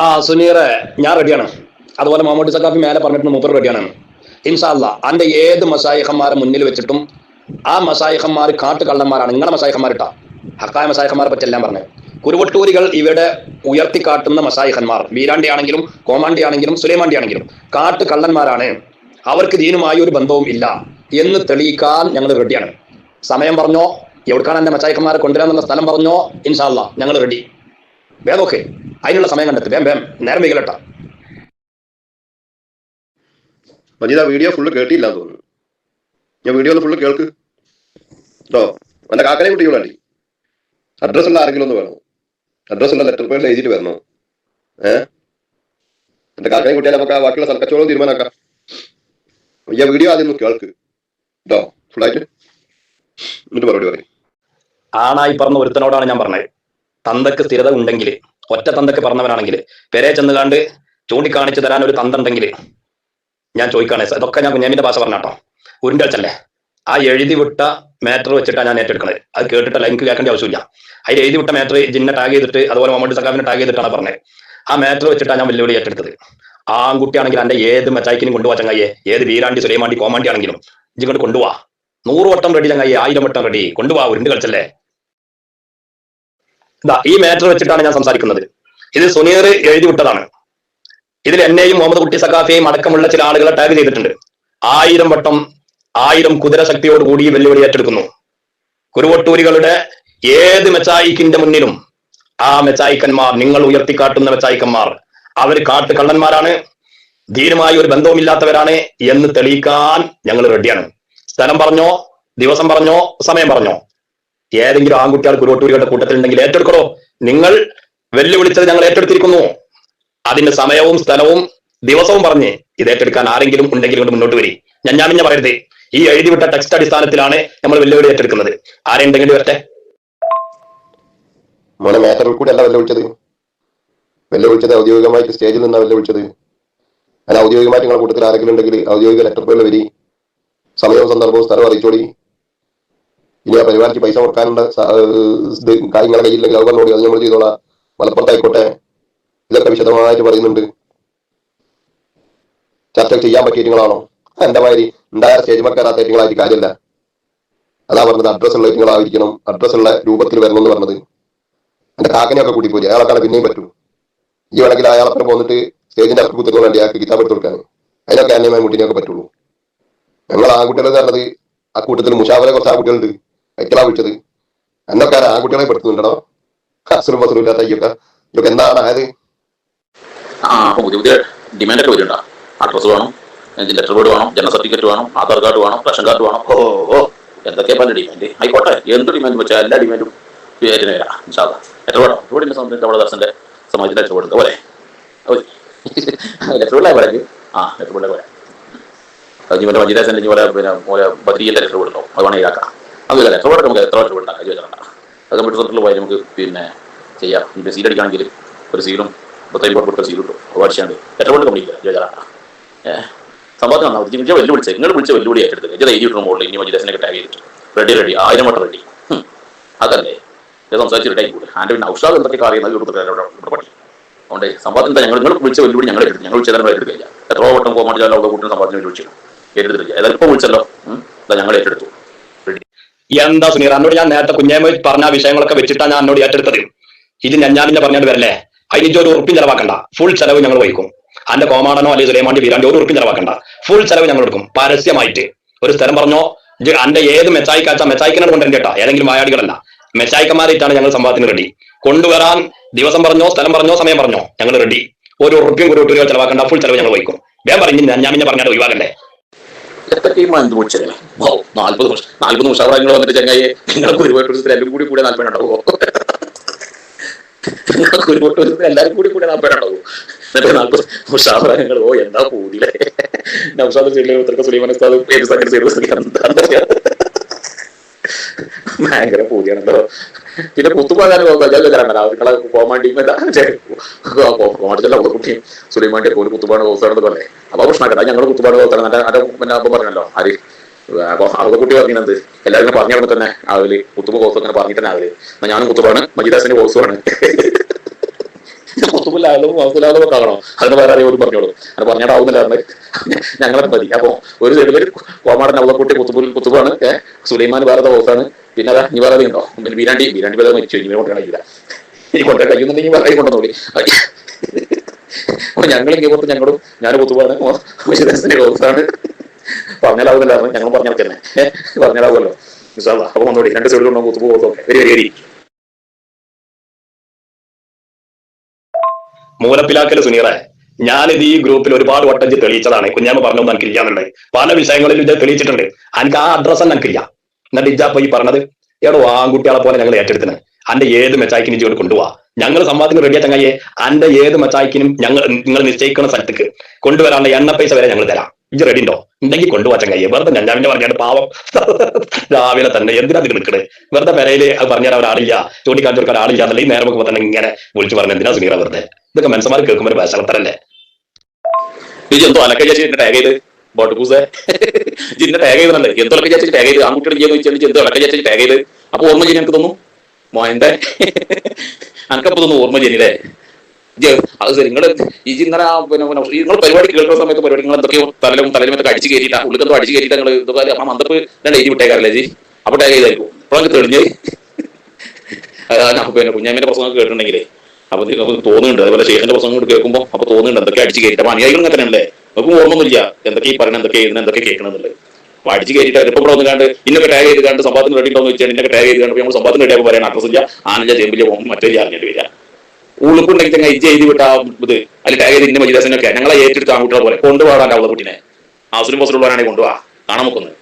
ആ സുനീറെ ഞാൻ റെഡിയാണ് അതുപോലെ മമ്മൂട്ടി സക്കാഫി മേലെ പറഞ്ഞിട്ട് മൂപ്പർ റെഡിയാണ് ഇൻഷാല്ല അന്റെ ഏത് മസായിഹന്മാരെ മുന്നിൽ വെച്ചിട്ടും ആ മസായിഹന്മാർ കാട്ടുകള്ളന്മാരാണ്. നിങ്ങളെ മസായിഹന്മാരിട്ടാ ഹക്കായ മസായിഹന്മാരെ പറ്റി എല്ലാം പറഞ്ഞത് കുരുവട്ടൂരികൾ ഇവിടെ ഉയർത്തിക്കാട്ടുന്ന മസായിഹന്മാർ വീരാണ്ടി ആണെങ്കിലും കോമാണ്ടി ആണെങ്കിലും സുലൈമാണ്ടി ആണെങ്കിലും കാട്ടു കള്ളന്മാരാണ് അവർക്ക് ദീനുമായി ഒരു ബന്ധവും ഇല്ല എന്ന് തെളിയിക്കാൻ ഞങ്ങൾ റെഡിയാണ് സമയം പറഞ്ഞോ എവിടേക്കാണ് എന്റെ മസായിഹന്മാരെ കൊണ്ടുവരാന്നുള്ള സ്ഥലം പറഞ്ഞോ ഇൻഷാല്ല ഞങ്ങൾ റെഡി വേഗമൊക്കെ അതിനുള്ള സമയം കണ്ടെത്തി. വേം വേം. നേരം വൈകലട്ട മജീദ് വീഡിയോ ഫുള്ള് കേട്ടില്ല തോന്നുന്നു. ഞാൻ വീഡിയോ ഒന്ന് ഫുള്ള് കേൾക്ക്. കേട്ടോ എന്റെ കാക്കനെ കുട്ടി വേണ്ടി അഡ്രസ് ഉള്ള ആരെങ്കിലും ഒന്ന് വേണോ? അഡ്രസ് ഉള്ള ലെറ്റർ പേരിൽ എഴുതിയിട്ട് വരണോ? ഏഹ് എന്റെ കാക്കനെ കുട്ടിയാൽ നമുക്ക് ആ ബാക്കിയുള്ള സ്ഥലക്കച്ചവടം തീരുമാനമാക്കാം ഞാൻ വീഡിയോ ആദ്യം ഒന്ന് കേൾക്ക്. കേട്ടോ ഫുള്ളായിട്ട് എന്നിട്ട് മറുപടി പറയും. ആണായി പറഞ്ഞ ഒരുത്തനോടാണ് ഞാൻ പറഞ്ഞത്. തന്തക്ക് സ്ഥിരത ഉണ്ടെങ്കിൽ ഒറ്റ തന്തൊക്കെ പറഞ്ഞവനാണെങ്കിൽ പെരെ ചെന്നുകാണ്ട് ചൂണ്ടിക്കാണിച്ചു തരാൻ ഒരു തന്ത ഉണ്ടെങ്കിൽ ഞാൻ ചോദിക്കാണ് ഇതൊക്കെ ഞാൻ കുഞ്ഞാമിന്റെ ഭാഷ പറഞ്ഞാട്ടോ ഉരുണ്ടല്ലേ ആ എഴുതി വിട്ട മാറ്റർ വെച്ചിട്ടാണ് ഞാൻ ഏറ്റെടുക്കുന്നത് അത് കേട്ടിട്ടല്ല എനിക്ക് കേൾക്കേണ്ട ആവശ്യമില്ല. അതിൽ എഴുതി വിട്ട മാറ്റർ ജിന്നെ ടാഗ് ചെയ്തിട്ട് അതുപോലെ മമ്മൂട്ടി സർക്കാരിനെ ടാഗ് ചെയ്തിട്ടാണ് പറഞ്ഞത്. ആ മാറ്റർ വെച്ചിട്ടാണ് ഞാൻ വെല്ലുവിളി ഏറ്റെടുത്തത്. ആ ആൺകുട്ടിയാണെങ്കിൽ എന്റെ ഏത് മച്ചായിക്കിനും കൊണ്ടുപോവാ ചങ്ങായി ഏത് വീരാണ്ടി സുലൈമാണ്ടി കോമാണ്ടി ആണെങ്കിലും ഇങ്ങോട്ട് കൊണ്ടുപോവാ നൂറ് വട്ടം റെഡി ചങ്ങായി ആയിരം വട്ടം റെഡി കൊണ്ടുപോവാ ഉരുണ്ട് കളിച്ചല്ലേ? ഇതാ ഈ മാറ്റർ വെച്ചിട്ടാണ് ഞാൻ സംസാരിക്കുന്നത്. ഇത് സുനീർ എഴുതി വിട്ടതാണ്. ഇതിൽ എന്നെയും മുഹമ്മദ് കുട്ടി സഖാഫിയെയും അടക്കമുള്ള ചില ആളുകളെ ടാഗ് ചെയ്തിട്ടുണ്ട്. ആയിരം വട്ടം ആയിരം കുതിര ശക്തിയോട് കൂടി വെല്ലുവിളി ഏറ്റെടുക്കുന്നു. കുരുവട്ടൂരികളുടെ ഏത് മെച്ചായിക്കിന്റെ മുന്നിലും ആ മെച്ചായിക്കന്മാർ നിങ്ങൾ ഉയർത്തിക്കാട്ടുന്ന മെച്ചായിക്കന്മാർ അവർ കാട്ട് കള്ളന്മാരാണ് ധീരമായി ഒരു ബന്ധവുമില്ലാത്തവരാണ് എന്ന് തെളിയിക്കാൻ ഞങ്ങൾ റെഡിയാണ് സ്ഥലം പറഞ്ഞോ ദിവസം പറഞ്ഞോ സമയം പറഞ്ഞോ. ഏതെങ്കിലും ആൺകുട്ടികൾ കുരുവട്ടൂരികളുടെ കൂട്ടത്തിലുണ്ടെങ്കിൽ ഏറ്റെടുക്കണോ? നിങ്ങൾ വെല്ലുവിളിച്ചത് ഞങ്ങൾ ഏറ്റെടുത്തിരിക്കുന്നു. അതിന്റെ സമയവും സ്ഥലവും ദിവസവും പറഞ്ഞ് ഇത് ഏറ്റെടുക്കാൻ ആരെങ്കിലും ഉണ്ടെങ്കിൽ കൊണ്ട് മുന്നോട്ട് വരി. ഞാൻ ഞാൻ പിന്നെ പറയരുത്. ഈ എഴുതിവിട്ട ടെക്സ്റ്റ് അടിസ്ഥാനത്തിലാണ് നമ്മൾ വെല്ലുവിളി ഏറ്റെടുക്കുന്നത്. ആരെയുണ്ടെങ്കിൽ വരട്ടെ? മോനെ മാറ്ററിൽ കൂടി അല്ല വെല്ലുവിളിച്ചത്. വെല്ലുവിളിച്ചത് ഔദ്യോഗികമായിട്ട് സ്റ്റേജിൽ നിന്നാണ് വെല്ലുവിളിച്ചത്. അല്ല ഔദ്യോഗികമായിട്ട് നിങ്ങളുടെ കൂട്ടത്തിൽ ആരെങ്കിലും ഉണ്ടെങ്കിൽ ഔദ്യോഗിക ലെറ്റർ പേരിൽ വരി. സമയവും സന്ദർഭവും സ്ഥലവും അറിയിച്ചോടി. ഇനി ആ പരിപാടിക്ക് പൈസ കൊടുക്കാനുള്ള കാര്യങ്ങളെ കയ്യില്ലെങ്കിൽ അത് പറഞ്ഞോടി അത് നമ്മൾ ചെയ്തോളാം. മലപ്പുറത്തായിക്കോട്ടെ. ഇതൊക്കെ വിശദമായിട്ട് പറയുന്നുണ്ട്. ചർച്ച ചെയ്യാൻ പറ്റിയ നിങ്ങളാണോ എന്റെ മാതിരി ഉണ്ടായ സ്റ്റേജ് മക്കാരാത്ത ഏറ്റങ്ങളായിട്ട് കാര്യമില്ല. അതാ പറഞ്ഞത് അഡ്രസ് ഉള്ള ഏറ്റങ്ങളായിരിക്കണം അഡ്രസ് ഉള്ള രൂപത്തിൽ വരണം എന്ന് പറഞ്ഞത്. എന്റെ കാക്കനെയൊക്കെ കൂട്ടി പോയി അയാളെ പിന്നെയും പറ്റൂ. ഈ വേണമെങ്കിൽ അയാളെ പോന്നിട്ട് സ്റ്റേജിന്റെ അടുത്ത് കുത്തുന്ന വേണ്ടി അയാൾക്ക് കിതാബ് എടുത്ത് കൊടുക്കാൻ അതിനൊക്കെ അന്യമായ മുട്ടിനെയൊക്കെ പറ്റുള്ളൂ. ഞങ്ങൾ ആൺകുട്ടികൾ പറഞ്ഞത് ആ കൂട്ടത്തിൽ മുഷാവരെ കുറച്ച് ആൺകുട്ടികളുണ്ട്. അയക്കലാ വിളിച്ചത്. എന്നൊക്കെ ആരാ ആൺകുട്ടികളെ പെടുത്തുന്നുണ്ടോ അസുറും ബസുറും ഇല്ലാത്ത ഇയൊക്കെ ഇതൊക്കെ എന്താണ് ആയത് ആ അപ്പൊ പുതിയ പുതിയ ഡിമാൻഡ് ഒക്കെ വരുന്നുണ്ടോ? അഡ്രസ് വേണം ലെറ്റർ ബോർഡ് വേണം ജനന സർട്ടിഫിക്കറ്റ് വേണം ആധാർ കാർഡ് വേണം റേഷൻ കാർഡ് വേണം. ഓ ഓ എന്തൊക്കെയാ പല ഡിമാൻഡ് ആയിക്കോട്ടെ എന്ത് ഡിമാൻഡ് വെച്ചാൽ എല്ലാ ഡിമാൻഡും പേരിന് വരാം ഇൻഷാല്ല ലെറ്റർ ബോർഡ് റോഡിന്റെ സംബന്ധിച്ച് നമ്മുടെ ദർശന്റെ സമാജത്തിന്റെ ലെറ്റർ ബോർഡ് പോലെ ലെറ്റർ ബോർഡിലെ പറയാം ആ ലെറ്റർ ബോർഡിലെ പറയാം. മജീദാസിന്റെ പോലെ പിന്നെ പോലെ ബദ്രീന്റെ ലെറ്റർ ബോർഡ് ഉണ്ടാവും. അത് വേണമെങ്കിൽ ഇതാക്കാം. അതുമില്ല. ബോർഡ് നമുക്ക് എത്ര വർഷം വേണ്ട ഉണ്ടാക്കാം ചോദിച്ചാൽ അത് കമ്പ്യൂട്ടർ സെന്ററിൽ പോയി നമുക്ക് പിന്നെ ചെയ്യാം. പിന്നെ അടിക്കുകയാണെങ്കിൽ ഒരു സീലും പത്തായിരം രൂപ കൊടുത്ത സീൽ കിട്ടും അത് അടിച്ചാണ്ട് കംപ്ലീറ്റ് ചെയ്യാം ചോദിച്ചാൽ ഏഹ് സംഭവത്തിൽ നന്നാവും. നിങ്ങൾ വെല്ലുവിളിച്ചത് നിങ്ങൾ വിളിച്ച വെല്ലുവിളി ഏറ്റെടുത്ത് ഇത് എഴുതി വിട്ടു മുകളിൽ ഇനി മജിദാസിനെ ടാഗ് ചെയ്തിട്ട്. റെഡി റെഡി ആയിരം വട്ടം റെഡി അതല്ലേ? ഇത് സംസാരിച്ച് റെഡി ആയിക്കൂടെ? ആന്റെ പിന്നെ ഔഷധം എന്തൊക്കെ അറിയുന്നത് ഇവിടെ ഇവിടെ പഠിക്കും അതുകൊണ്ട് എന്താ? ഞങ്ങൾ നിങ്ങൾ വിളിച്ച വെല്ലുവിളി ഞങ്ങൾ എടുത്തു ഞങ്ങൾ വിളിച്ചാൽ ഏറ്റെടുക്കില്ല എത്ര വട്ടം കോമാണ്ടി ചാലോ കൂട്ടുന്ന സംഭവത്തിന് വിളിച്ചു ഏറ്റെടുത്തിട്ടില്ല. ഏതായാലും ഇപ്പോൾ വിളിച്ചല്ലോ. അതാ ഞങ്ങൾ ഏറ്റെടുത്തു. എന്താ സുനീർ എന്നോട് ഞാൻ നേരത്തെ കുഞ്ഞേമ പറഞ്ഞ വിഷയങ്ങളൊക്കെ വെച്ചിട്ടാണ് ഞാൻ എന്നോട് ഏറ്റെടുത്തത്. ഇത് ഞാൻ ഞാൻ പിന്നെ പറഞ്ഞാൽ വരല്ലേ? അതിനിച്ച് ഒരു ഉറപ്പിൻ ചെലവാക്കണ്ട. ഫുൾ ചെലവ് ഞങ്ങൾ വഹിക്കും. അന്റെ കോമാടനോ അല്ലെങ്കിൽ സുലൈമാണ്ടി വീരാണ്ടി ഒരു ഉറപ്പിൻ ചെലവാക്കണ്ട. ഫുൾ ചെലവ് ഞങ്ങൾ എടുക്കും. പരസ്യമായിട്ട്. ഒരു സ്ഥലം പറഞ്ഞോ അന്റെ ഏത് മെച്ചായിക്കാച്ച മെച്ചായിക്കിനോട് കൊണ്ടുവരണ്ട കേട്ടോ. ഏതെങ്കിലും വായാടികളല്ല. മെച്ചായിക്കന്മാരായിട്ടാണ് ഞങ്ങൾ സംഭവത്തിന് റെഡി കൊണ്ടുവരാൻ ദിവസം പറഞ്ഞോ സ്ഥലം പറഞ്ഞോ സമയം പറഞ്ഞോ ഞങ്ങൾ റെഡി ഒരു ഉറപ്പിയും ഒരു ഒട്ടുകയോ ചെലവാക്കണ്ട. ഫുൾ ചെലവ് ഞങ്ങൾ വഹിക്കും. വേഗം പറഞ്ഞു ഞാൻ പിന്നെ പറഞ്ഞാൽ ഒഴിവാക്കണ്ടേ? എത്രയും എന്ത് വിളിച്ചല്ലേ ഓ വർഷം നാല്പത് നിങ്ങൾ വന്നിട്ട് ചങ്ങായി. നിങ്ങൾക്ക് ഒരുപാട് ദിവസത്തിൽ എല്ലാവരും കൂടി കൂടെ നാൽപ്പത് ഉണ്ടാവോ നിങ്ങൾക്ക് ഒരുപാട് ദിവസത്തിൽ എല്ലാവരും കൂടി കൂടെ നാൽപ്പത് ഉണ്ടാവോ എന്നിട്ട് നാൽപ്പത് മുഷാവറങ്ങൾ ഓ എന്താ പൂതിയിലെ നൗഷാദ് സൈഡിലെ ഉത്തരക്ക സുലൈമാൻ ഉസ്താദ് എന്താ ഭയങ്കര പൂതിയാണല്ലോ പിന്നെ കുത്തുപോകാൻ നിങ്ങളെ കോമാണ്ടിയും കോമാണ്ടിച്ചല്ല കുട്ടി. സുലൈമാന്റെ പോലും കുത്തുപാട് കോസാണെന്ന് പറഞ്ഞേ. അപ്പൊ പ്രശ്നമാക്കട്ടെ ഞങ്ങൾ കുത്തുപാട് കോസാണ് എന്റെ അന്റെ പിന്നെ അപ്പം പറഞ്ഞല്ലോ ആര്? അപ്പൊ അവളെ കുട്ടി പറഞ്ഞത് എല്ലാവരും പറഞ്ഞു തന്നെ അവർ കുത്തുമ്പ കോസ് അങ്ങനെ പറഞ്ഞിട്ട് തന്നെ അവർ ഞാനും കുത്തുപാണ് മജിദാസിന്റെ കോസുമാണ് കുത്തുബില്ലായാലും മൗസിലായാലും ഒക്കെ ആകണം. അതിന് വേറെ ഒരു പറഞ്ഞോളൂ. അത് പറഞ്ഞിട്ടാവുന്നില്ല ഞങ്ങളെ മതി. അപ്പൊ ഒരു സൈഡിൽ കോമാടൻ അവളക്കുട്ടി കുത്തുബുൽ കുത്തുബാണ് സുലൈമാൻ ഭാരത ഹൗസാണ് പിന്നെ അതാ ഇനി വേറെ ഉണ്ടോ? പിന്നെ ബീരാണ്ടി ബീരാണ്ടി വേറെ മരിച്ചു. ഇനി കൊണ്ടുവരാനില്ല ഇനി കൊണ്ടേ കഴിയുന്നുണ്ടെങ്കിൽ വേറെ കൊണ്ടുവന്നോളി. അപ്പൊ ഞങ്ങൾ ഇങ്ങനെ പുറത്ത് ഞങ്ങളും ഞാൻ കുത്തുബാണ് ഹൗസാണ് പറഞ്ഞാലാവുന്നില്ലായിരുന്നു ഞങ്ങൾ പറഞ്ഞാൽ തന്നെ. പറഞ്ഞാലാവുമല്ലോ. അപ്പൊ വന്നോളി. രണ്ട് സൈഡിലുണ്ടോ കുത്തുബ് പോകുന്നതൊക്കെ വരി വരി മൂലപ്പിലാക്കൽ സുനീറെ. ഞാനിത് ഈ ഗ്രൂപ്പിൽ ഒരുപാട് വട്ടം തെളിയിച്ചതാണ്. കുഞ്ഞാമ്മ പറഞ്ഞു എനിക്ക് ഇല്ലാന്നുണ്ട് പല വിഷയങ്ങളിലും ഇത് തെളിയിച്ചിട്ടുണ്ട്. എനിക്ക് ആ അഡ്രസ് തന്നെ എനിക്കില്ല. എന്നിട്ട് ഇജ്ജാ പോയി പറഞ്ഞത് എടോ ആൺകുട്ടികളെ പോലെ ഞങ്ങൾ ഏറ്റെടുത്തിന്. അന്റെ ഏത് മെച്ചായിക്കിനും ജീവിതം കൊണ്ടുപോവാ. ഞങ്ങൾ സംവാദത്തിന് റെഡിയാ ചങ്ങായെ അന്റെ ഏത് മെച്ചായിക്കിനും ഞങ്ങൾ നിങ്ങൾ നിശ്ചയിക്കുന്ന സ്ഥലത്തേക്ക് കൊണ്ടുവരാനുള്ള എണ്ണ പൈസ വരെ ഞങ്ങൾ തരാം. ഇജ്ജ് റെഡി ഉണ്ടോ? ഉണ്ടെങ്കിൽ കൊണ്ടുപോവാ ചങ്ങയെ. വെറുതെ ഞഞ്ഞാവിന്റെ പറഞ്ഞാൽ പാവം രാവിലെ തന്നെ എന്തിനാ ഇത് നിൽക്കണേ? വെറുതെ പെരയിൽ അത് പറഞ്ഞാൽ ഒരാളില്ല. ചൂണ്ടിക്കാണിച്ചു കൊടുക്കാൻ ആളില്ല എന്നല്ല ഈ നേരം നോക്കുമ്പോൾ തന്നെ ഇങ്ങനെ വിളിച്ചു പറഞ്ഞ എന്തിനാ സുനീറ വെറുതെ? ഇതൊക്കെ മനസ്സന്മാർ കേൾക്കുമ്പോൾ ഒരു വിശലത്തരല്ലേ ഇത് എന്തോ അലക്ക ചേച്ചി ടാഗ് ചെയ്ത്. ബോട്ട് പൂസേ. ജിന്നെ ടാഗ് ചെയ്തല്ലേ എന്തോ അലക്ക ചേച്ചി ടാഗ് ചെയ്ത്. ആൺകുട്ടിയുടെ ചെയ്യാന്ന് വെച്ചാൽ എന്തോ അലക്ക ചേച്ചി ടാഗ് ചെയ്ത്. അപ്പൊ ഓർമ്മ ചെയ്യുന്ന എനിക്ക് തോന്നുന്നു? മോയന്റെ അനക്കപ്പോ തോന്നുന്നു ഓർമ്മ ചെയ്യുന്നില്ലേ ഇജ്ജ് അത് നിങ്ങൾ ഈ ഇങ്ങനെ പിന്നെ നിങ്ങൾ പരിപാടി കേൾക്കുന്ന സമയത്ത് പരിപാടി നിങ്ങൾ എന്തൊക്കെയോ തലലും തലലും ഒക്കെ അടിച്ച് കയറ്റിട്ടാ ഉള്ളിൽ എന്തോ അടിച്ച് കയറ്റിട്ട് നിങ്ങൾ ഇതൊക്കെ ആ മന്ത്രപ്പ് രണ്ട് എഴുതി വിട്ടേക്കാറില്ലേ ജി? അപ്പൊ ടാഗ് ചെയ്തായിരിക്കും. അപ്പോഴൊക്കെ തെളിഞ്ഞ്. അപ്പൊ പിന്നെ കേട്ടിട്ടുണ്ടെങ്കിലേ. അപ്പൊ നമുക്ക് തോന്നുന്നുണ്ട്. അതുപോലെ ശേഷന്റെ പ്രസംഗം കൂടി കേൾക്കുമ്പോൾ അപ്പൊ തോന്നുന്നുണ്ട് എന്തൊക്കെ അടിച്ച് കയറ്റി അനുയായികൾ അങ്ങനെ തന്നെയല്ലേ നമുക്ക് ഓർമ്മൊന്നുമില്ല എന്തൊക്കെ ഈ പറഞ്ഞ എന്തൊക്കെ എഴുതുന്നത് എന്തൊക്കെ കേൾക്കണമെന്നുള്ളത്. അപ്പൊ അടിച്ച് കയറ്റിട്ട് ഇപ്പൊ ഇവിടെ കണ്ട് ഇന്നൊക്കെ ടാഗ് ചെയ്ത് കണ്ട് സമ്പാദത്തിന് റെഡി ഉണ്ടോ എന്ന് വെച്ചാൽ ഇന്നൊക്കെ ടാഗ് ചെയ്ത് കണ്ട് നമ്മൾ സമ്പാദത്തിന് റെഡി ആകുമ്പോൾ പറയാൻ അഡ്രസ് ഇല്ല. ആനല്ല പോകും മറ്റേ അറിഞ്ഞിട്ട് വരിക. ഉളുപ്പുണ്ടെങ്കിൽ തന്നെ ഇജ്ജ് എഴുതി വിട്ട ഇത് അതിൽ ടാഗ് ചെയ്ത് ഇന്ന മജിദാസിനൊക്കെ ഞങ്ങളെ ഏറ്റെടുത്ത ആൺകുട്ടികളെ പോലെ കൊണ്ടുപോകാൻ അവളെ കുട്ടീനെ. ആസുലും ഉള്ളവരാണെങ്കിൽ കൊണ്ടുപോവാ കാണാൻ നോക്കുന്നത്